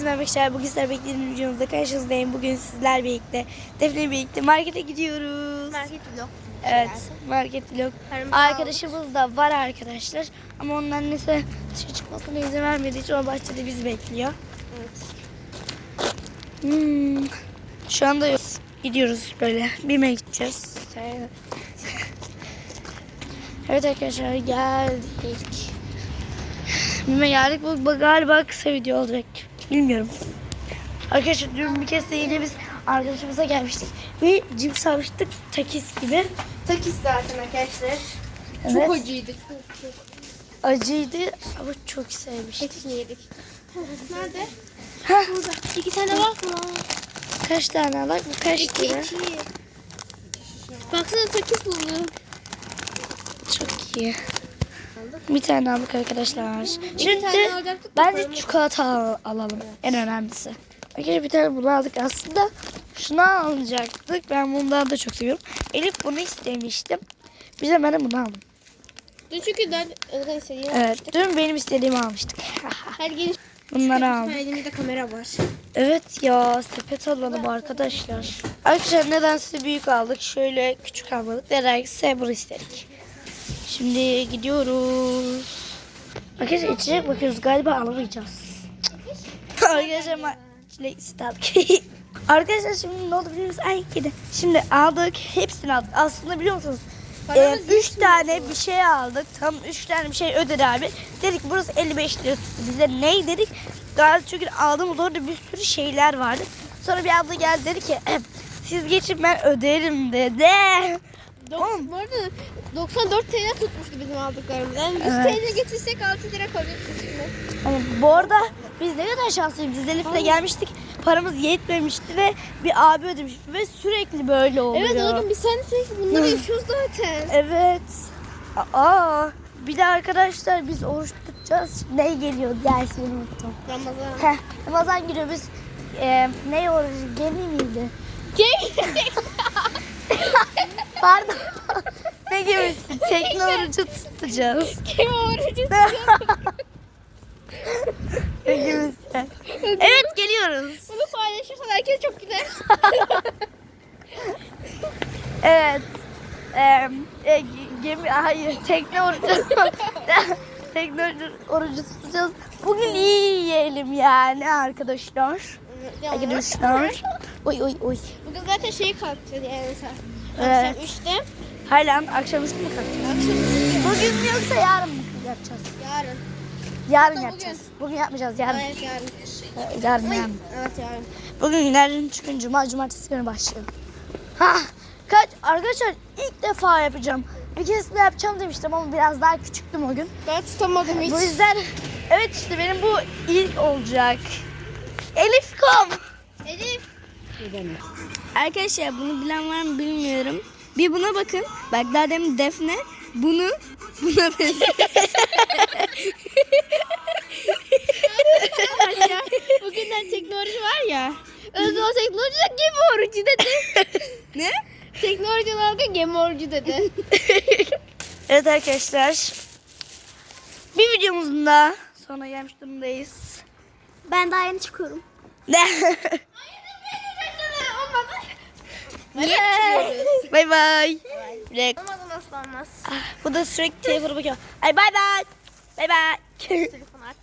Herkese merhaba arkadaşlar. Bugün sizler beklediğim videomuzda karşınızdayım. Bugün sizler birlikte, Defne birlikte markete gidiyoruz. Market vlog. Evet, market vlog. Arkadaşımız da var arkadaşlar. Ama onun annesi dışarı çıkmasına izin vermediği için o bahçede bizi bekliyor. Evet. Hmm. Şu anda gidiyoruz böyle. BİM'e gideceğiz. Evet arkadaşlar geldik. BİM'e geldik. Bu galiba kısa video olacak. Bilmiyorum. Arkadaşlar dün bir kez de yine biz arkadaşımıza gelmiştik. Ve cips almıştık takis gibi. Takis zaten arkadaşlar. Evet. Çok acıydı. Acıydı ama çok sevmiştik. Hepsini yedik. Nerede? Burada. İki tane var mı? kaç tane alak? Bu kaç İki, lira? iki. Baksana takis buldum. Çok iyi. Bir tane aldık arkadaşlar. Şimdi bence çikolata al- alalım. En önemlisi. Arkadaşlar bir tane bunu aldık. Aslında şunu alacaktık. Ben bundan da çok seviyorum. Elif bunu istemiştim. Biz de ben de bunu aldım. Dün çünkü ben öyle istediğim Evet. Dün benim istediğimi almıştık. Her gelin Bunları aldım. elimizde kamera var. Evet ya sepet alalım arkadaşlar. Arkadaşlar nedense büyük aldık. Şöyle küçük almadık. Nedense bunu istedik. Şimdi gidiyoruz. Arkadaşlar içecek bakıyoruz. Galiba alamayacağız. arkadaşlar ama aldık. arkadaşlar şimdi ne oldu biliyor musunuz? Ay gidi. Şimdi aldık. Hepsini aldık. Aslında biliyor musunuz? Ee, üç tane bir şey aldık. Tam üç tane bir şey ödedi abi. Dedik burası 55 lira tuttu. Bize ne dedik? Galiba çünkü aldığımız orada bir sürü şeyler vardı. Sonra bir abla geldi dedi ki "Em, siz geçin ben öderim dedi. Dok- bu arada 94 TL tutmuştu bizim aldıklarımız. Yani 100 Evet. TL getirsek 6 lira kalıyor şimdi. Ama bu arada biz ne kadar şanslıyız. Biz Elif'le gelmiştik. Paramız yetmemişti ve bir abi ödemiş. Ve sürekli böyle oluyor. Evet oğlum biz sen sürekli bunları yaşıyoruz zaten. Evet. Aa, bir de arkadaşlar biz oruç tutacağız. Ne geliyor dersini unuttum. Ramazan. Heh, Ramazan giriyor biz e, ne orucu gemi miydi? Pardon. ne gemisi? Tekne orucu tutacağız. Kim orucu Ne gemisi? Evet geliyoruz. Bunu paylaşırsan herkes çok güler. Evet. E, e, gemi hayır tekne orucu. tekne orucu, orucu tutacağız. Bugün iyi yiyelim yani arkadaşlar. Arkadaşlar. Oy oy oy. Bugün zaten şey kalkacağız yani. Evet. Akşam 3'te. Hala akşamüstü mü kalkacağız? Akşam 3'te. Bugün mü yoksa yarın mı yapacağız? Yarın. Yarın Hatta yapacağız. Bugün yapmayacağız yarın. Evet yarın. Ee, Yarın yarın. Evet yarın. Bugün günlerden çıkın cuma cumartesi günü başlayalım. Ha kaç arkadaşlar ilk defa yapacağım. Bir kez de yapacağım demiştim ama biraz daha küçüktüm o gün. Ben tutamadım hiç. Bu yüzden evet işte benim bu ilk olacak. Elif kom. Elif. Arkadaşlar bunu bilen var mı bilmiyorum. Bir buna bakın. Bak daha demin Defne bunu buna benziyor. bugünden teknoloji var ya. Özde o teknoloji de gemi orucu dedi. ne? teknoloji dalga gemi orucu dedi. Evet arkadaşlar. Bir videomuzun da sonuna gelmiş durumdayız. Ben daha yeni çıkıyorum. Ne? Niye bay bay. Dakika. Olmadan asla olmaz. Ah, Bu da sürekli telefona bakıyor. Ay bay bay. Bay bay. Telefon aç.